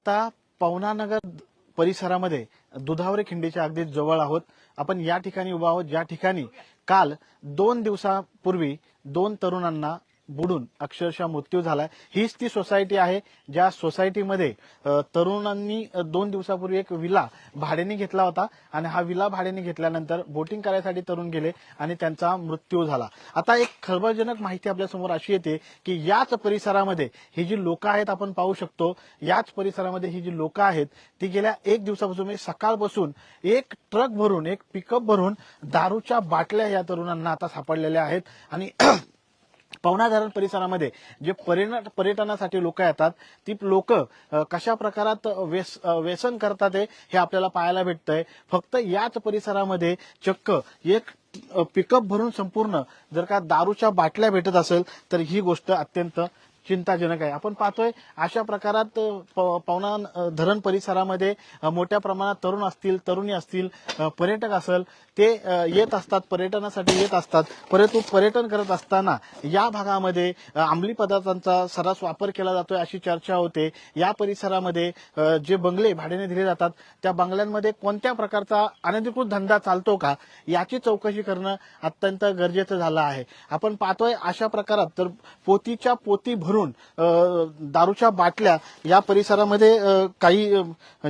आता पवनानगर परिसरामध्ये दुधावरे खिंडीच्या अगदी जवळ आहोत. आपण या ठिकाणी उभा आहोत. ज्या ठिकाणी काल दोन दिवसापूर्वी दोन तरुणांना बुडून अक्षरशः मृत्यू झालाय. हीच ती सोसायटी आहे ज्या सोसायटीमध्ये तरुणांनी दोन दिवसापूर्वी एक विला भाड्याने घेतला होता आणि हा विला भाड्याने घेतल्यानंतर बोटिंग करायसाठी तरुण गेले आणि त्यांचा मृत्यू झाला. आता एक खळबळजनक माहिती आपल्यासमोर अशी येते की याच परिसरामध्ये ही जी लोक आहेत आपण पाहू शकतो याच परिसरामध्ये ही जी लोक आहेत ती गेल्या एक दिवसापासून म्हणजे सकाळपासून एक ट्रक भरून एक पिकअप भरून दारूच्या बाटल्या या तरुणांना आता सापडलेल्या आहेत आणि पवना धरण परिसरामध्ये जे पर्यटनासाठी लोक येतात ती लोक कशा प्रकारात व्यस व्यसन करतात हे हे आपल्याला पाहायला भेटतंय. फक्त याच परिसरामध्ये चक्क एक पिकअप भरून संपूर्ण जर का दारूच्या बाटल्या भेटत असेल तर ही गोष्ट अत्यंत चिंताजनक आहे. आपण पाहतोय अशा प्रकारात प- पवना धरण परिसरामध्ये मोठ्या प्रमाणात तरुण असतील तरुणी असतील पर्यटक असेल ते येत असतात पर्यटनासाठी येत असतात. परंतु पर्यटन करत असताना या भागामध्ये आंबली अंमली पदार्थांचा सर्रास वापर केला जातोय अशी चर्चा होते. या परिसरामध्ये जे बंगले भाड्याने दिले जातात त्या बंगल्यांमध्ये कोणत्या प्रकारचा अनधिकृत धंदा चालतो का याची चौकशी करणं अत्यंत गरजेचं झालं आहे. आपण पाहतोय अशा प्रकारात तर पोतीच्या पोती भरून दारूच्या बाटल्या या परिसरामध्ये काही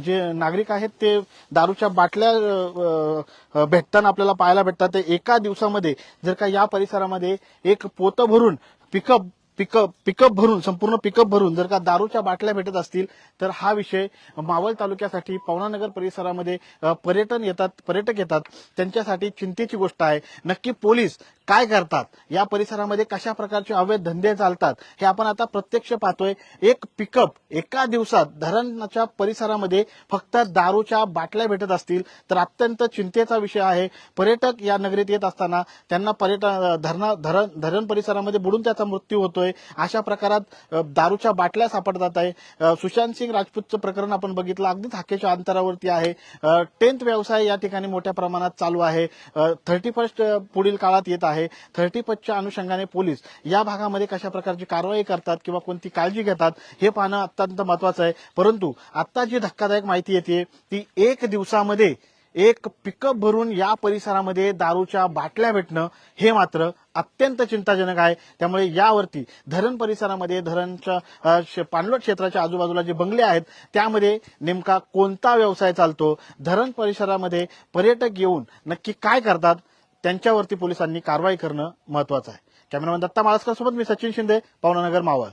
जे नागरिक आहेत ते दारूच्या बाटल्या भेटताना आपल्याला पाहायला भेटतात. ते एका दिवसामध्ये जर का या परिसरामध्ये एक पोतं भरून पिकअप पिकअप पिकअप भरून संपूर्ण पिकअप भरून जर का दारूच्या बाटल्या भेटत असतील तर हा विषय मावळ तालुक्यासाठी पवनानगर परिसरामध्ये पर्यटन येतात पर्यटक येतात. त्यांच्यासाठी चिंतेची गोष्ट आहे. नक्की पोलीस काय करतात? या परिसरामध्ये कशा प्रकारचे अवैध धंदे चालतात? हे आपण आता प्रत्यक्ष पाहतोय. एक पिकअप एका दिवसात धरणाच्या परिसरामध्ये फक्त दारूच्या बाटल्या भेटत असतील. तर अत्यंत चिंतेचा विषय आहे. पर्यटक या नगरीत येत असताना त्यांना पर्यटन धरणा धरण धरण परिसरामध्ये बुडून त्याचा मृत्यू होतोय. अशा प्रकारात दारूच्या बाटल्या सापडतात आहे. सुशांत सिंग राजपूतचं प्रकरण आपण बघितलं. अगदीच हाकेच्या अंतरावरती आहे. टेंथ व्यवसाय या ठिकाणी मोठ्या प्रमाणात चालू आहे. थर्टी फर्स्ट पुढील काळात येत आहे. थर्टी फर्स्टच्या अनुषंगाने पोलीस या भागामध्ये कशा प्रकारची कारवाई करतात किंवा कोणती काळजी घेतात हे पाहणं अत्यंत महत्वाचं आहे. परंतु आता जी धक्कादायक माहिती येते ती एक दिवसामध्ये एक पिकअप भरून या परिसरामध्ये दारूच्या बाटल्या भेटणं हे मात्र अत्यंत चिंताजनक आहे. त्यामुळे यावरती धरण परिसरामध्ये धरणच्या पाणलोट क्षेत्राच्या आजूबाजूला जे बंगले आहेत त्यामध्ये नेमका कोणता व्यवसाय चालतो? धरण परिसरामध्ये पर्यटक येऊन नक्की काय करतात? त्यांच्यावरती पोलिसांनी कारवाई करणं महत्वाचं आहे. कॅमेरामॅन दत्ता माळसकर सोबत मी सचिन शिंदे पवनानगर मावळ.